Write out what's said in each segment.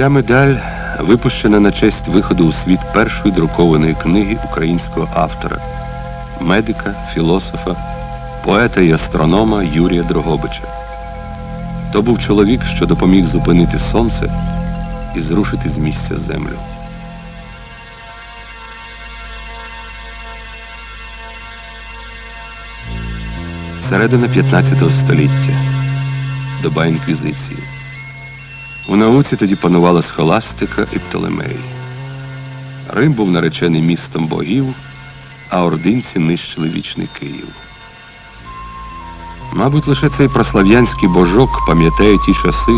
Ця медаль випущена на честь виходу у світ першої друкованої книги українського автора, медика, філософа, поета і астронома Юрія Дрогобича. То був чоловік, що допоміг зупинити сонце і зрушити з місця землю. Середина 15 століття. Доба інквізиції. У науці тоді панувала схоластика і Птолемей. Рим був наречений містом богів, а ординці нищили вічний Київ. Мабуть, лише цей прослав'янський божок пам'ятає ті часи,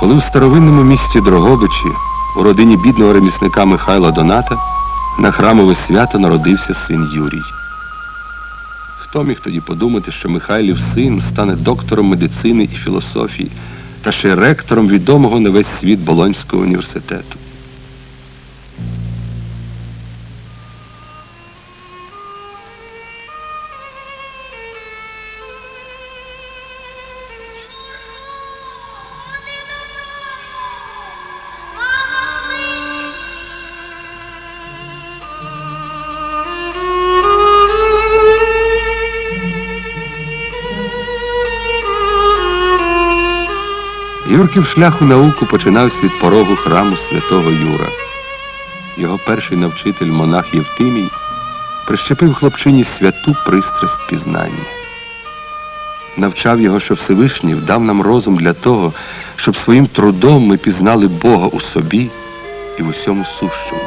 коли у старовинному місті Дрогобичі, у родині бідного ремісника Михайла Доната, на храмове свято народився син Юрій. Хто міг тоді подумати, що Михайлів син стане доктором медицини і філософії та ще ректором відомого на весь світ Болонського університету? Юрків шлях у науку починався від порогу храму святого Юра. Його перший навчитель, монах Євтимій, прищепив хлопчині святу пристрасть пізнання. Навчав його, що Всевишній вдав нам розум для того, щоб своїм трудом ми пізнали Бога у собі і в усьому сущому.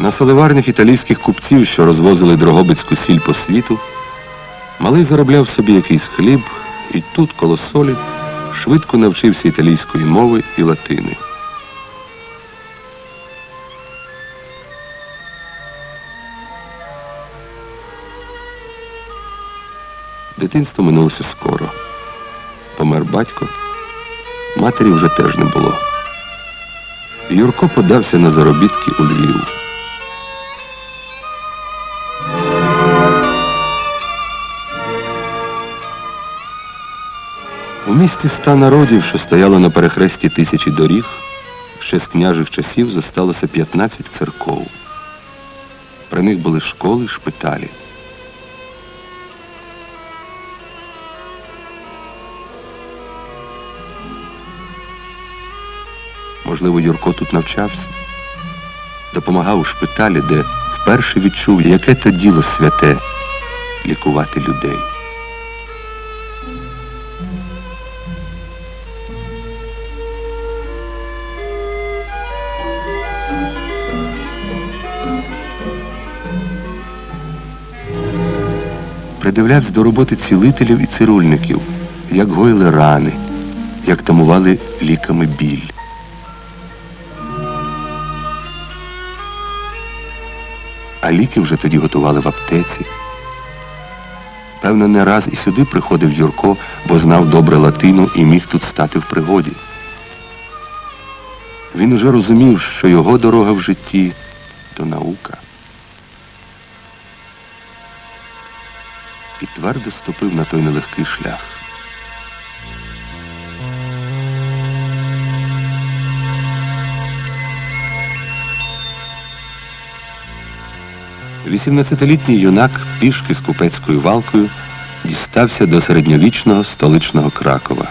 На соливарнях італійських купців, що розвозили дрогобицьку сіль по світу, малий заробляв собі якийсь хліб і тут, коло солі, швидко навчився італійської мови і латини. Дитинство минулося скоро. Помер батько, матері вже теж не було. Юрко подався на заробітки у Львів. У місті ста народів, що стояло на перехресті тисячі доріг, ще з княжих часів зосталося 15 церков. При них були школи, шпиталі. Можливо, Юрко тут навчався, допомагав у шпиталі, де вперше відчув, яке то діло святе лікувати людей. Придивлявся до роботи цілителів і цирульників, як гоїли рани, як тамували ліками біль. А ліки вже тоді готували в аптеці. Певно, не раз і сюди приходив Юрко, бо знав добре латину і міг тут стати в пригоді. Він уже розумів, що його дорога в житті то наука. І твердо ступив на той нелегкий шлях. Вісімнадцятилітній юнак пішки з купецькою валкою дістався до середньовічного столичного Кракова.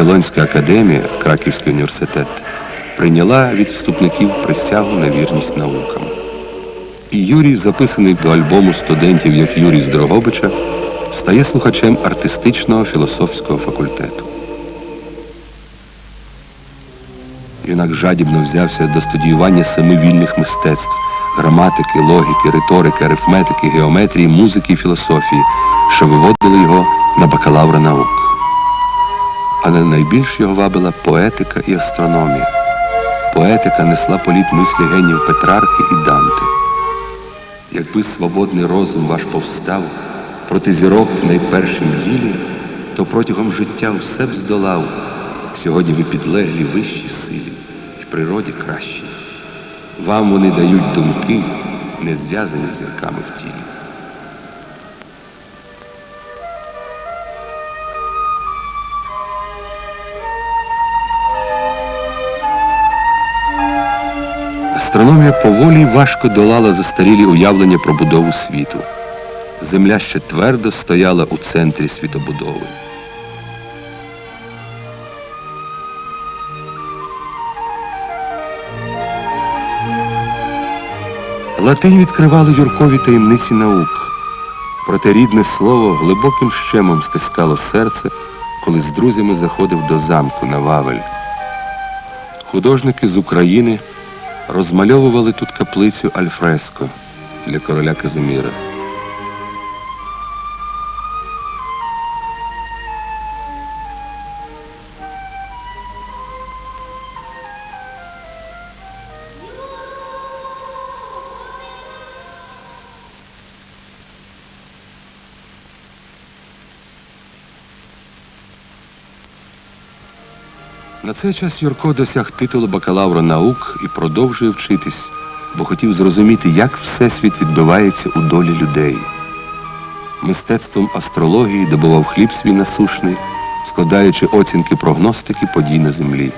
Ягелонська академія, Краківський університет, прийняла від вступників присягу на вірність наукам. І Юрій, записаний до альбому студентів як Юрій з Дрогобича, стає слухачем артистичного філософського факультету. Юнак жадібно взявся до студіювання семи вільних мистецтв граматики, логіки, риторики, арифметики, геометрії, музики і філософії, що виводили його на бакалавра наук. Але найбільш його вабила поетика і астрономія. Поетика несла політ мислі генів Петрарки і Данте. Якби свободний розум ваш повстав проти зірок в найпершім ділі, то протягом життя все б здолав. Сьогодні ви підлеглі вищій силі і природі кращій. Вам вони дають думки, не зв'язані з зірками в тілі. Астрономія поволі важко долала застарілі уявлення про будову світу. Земля ще твердо стояла у центрі світобудови. Латинь відкривали юркові таємниці наук. Проте рідне слово глибоким щемом стискало серце, коли з друзями заходив до замку на Вавель. Художники з України розмальовували тут каплицю Альфреско для короля Казиміра. На цей час Юрко досяг титулу бакалавра наук і продовжує вчитись, бо хотів зрозуміти, як Всесвіт відбивається у долі людей. Мистецтвом астрології добував хліб свій насушний, складаючи оцінки прогностики подій на землі.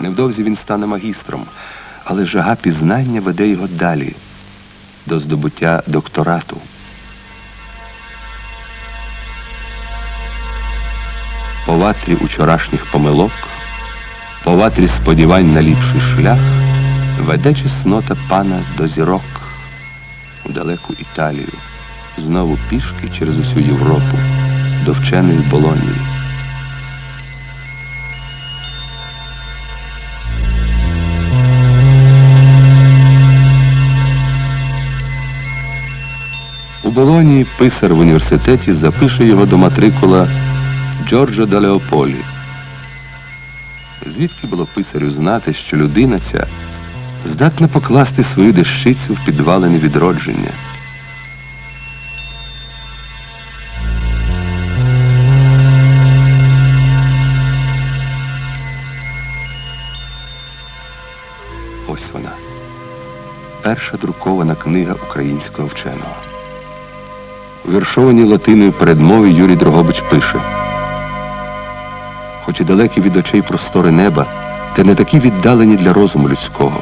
Невдовзі він стане магістром, але жага пізнання веде його далі до здобуття докторату. По ватрі учорашніх помилок, по ватрі сподівань на ліпший шлях, веде чеснота пана до зірок у далеку Італію, знову пішки через усю Європу, до вченої Болонії. У Болонії писар в університеті запише його до матрикула Джорджо да Леополі. Звідки було писарю знати, що людина ця здатна покласти свою дещицю в підвалини відродження? Ось вона. Перша друкована книга українського вченого. У віршованій латиною передмові Юрій Дрогобич пише Хоч і далекі від очей простори неба, та не такі віддалені для розуму людського.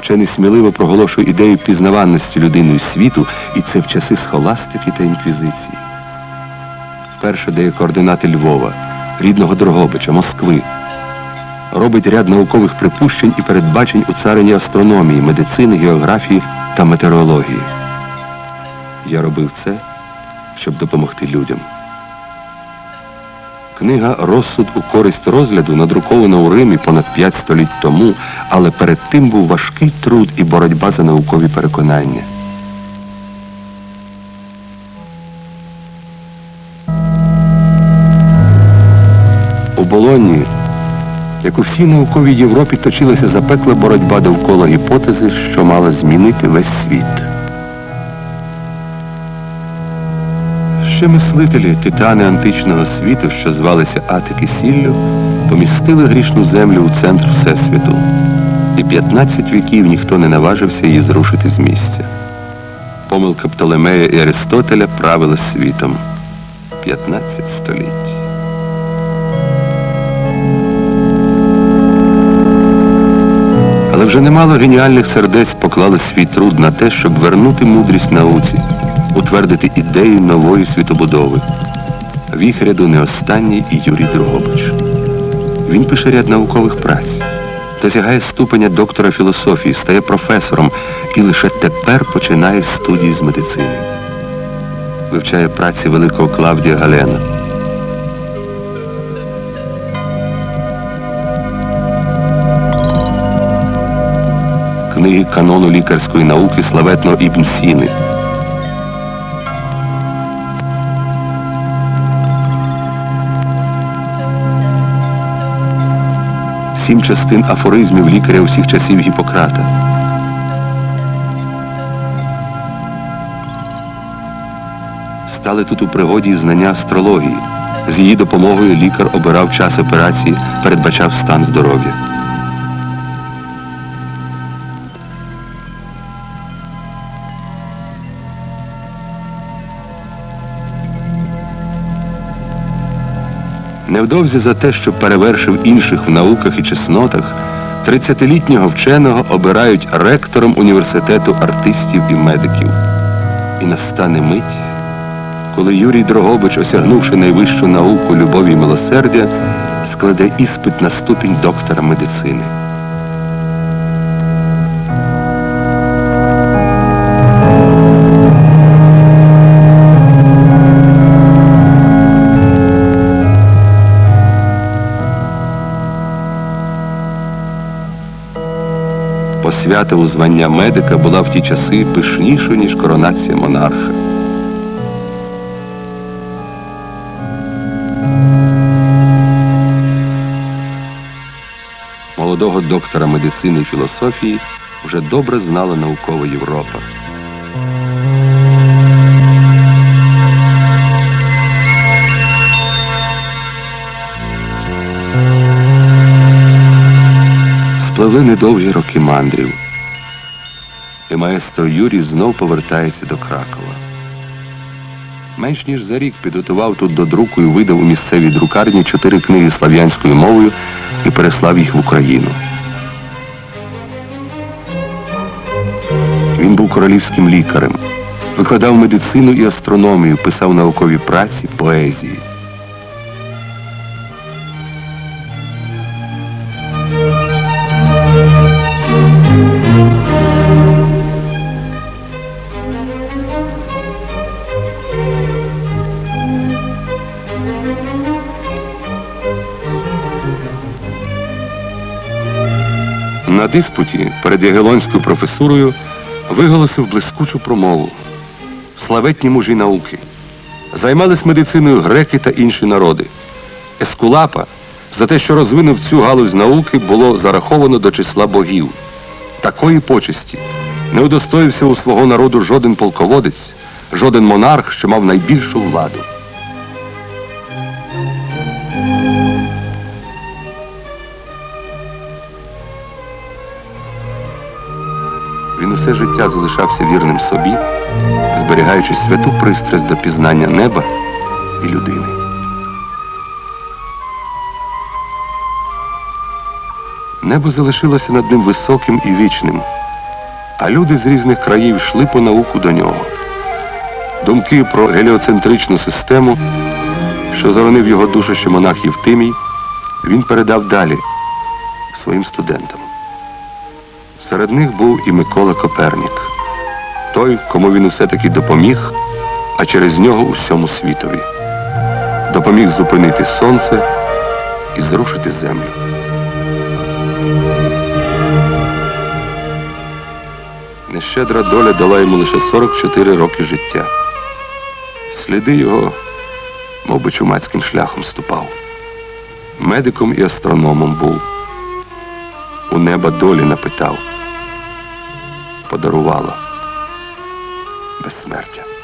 Вчений сміливо проголошує ідею пізнаванності людиною світу, і це в часи схоластики та інквізиції. Вперше дає координати Львова, рідного Дрогобича, Москви. Робить ряд наукових припущень і передбачень у царині астрономії, медицини, географії та метеорології. Я робив це, щоб допомогти людям. Книга Розсуд у користь розгляду надрукована у Римі понад п'ять століть тому, але перед тим був важкий труд і боротьба за наукові переконання. У Болонії, як у всій науковій Європі, точилася запекла боротьба довкола гіпотези, що мала змінити весь світ. Ще мислителі, титани античного світу, що звалися Атики Сіллю, помістили грішну землю у центр Всесвіту. І 15 віків ніхто не наважився її зрушити з місця. Помилка Птолемея і Аристотеля правила світом. 15 століть. Але вже немало геніальних сердець поклали свій труд на те, щоб вернути мудрість науці, утвердити ідею нової світобудови. В їх ряду не останній Юрій Дрогобич. Він пише ряд наукових праць, досягає ступеня доктора філософії, стає професором і лише тепер починає студії з медицини. Вивчає праці великого Клавдія Галена. книги канону лікарської науки славетного Ібн Сіни. Сім частин афоризмів лікаря усіх часів Гіппократа. Стали тут у пригоді знання астрології. З її допомогою лікар обирав час операції, передбачав стан здоров'я. Невдовзі за те, що перевершив інших в науках і чеснотах, 30-літнього вченого обирають ректором університету артистів і медиків. І настане мить, коли Юрій Дрогобич, осягнувши найвищу науку любові і милосердя, складе іспит на ступінь доктора медицини. Посвята у звання медика була в ті часи пишнішою, ніж коронація монарха. Молодого доктора медицини і філософії вже добре знала наукова Європа. Спливли недовгі роки мандрів. І маестро Юрій знов повертається до Кракова. Менш ніж за рік підготував тут до друку і видав у місцевій друкарні чотири книги слав'янською мовою і переслав їх в Україну. Він був королівським лікарем, викладав медицину і астрономію, писав наукові праці, поезії. Диспуті перед Ягелонською професурою виголосив блискучу промову. Славетні мужі науки. Займались медициною греки та інші народи. Ескулапа за те, що розвинув цю галузь науки, було зараховано до числа богів. Такої почесті не удостоївся у свого народу жоден полководець, жоден монарх, що мав найбільшу владу. Він усе життя залишався вірним собі, зберігаючи святу пристрасть до пізнання неба і людини. Небо залишилося над ним високим і вічним, а люди з різних країв йшли по науку до нього. Думки про геліоцентричну систему, що заронив його душу ще монах Євтимій, він передав далі своїм студентам. Серед них був і Микола Копернік, той, кому він усе-таки допоміг, а через нього усьому світові. Допоміг зупинити сонце і зрушити землю. Нещедра доля дала йому лише 44 роки життя. Сліди його, мов би чумацьким шляхом ступав. Медиком і астрономом був. У неба долі напитав. Подарувало безсмертя.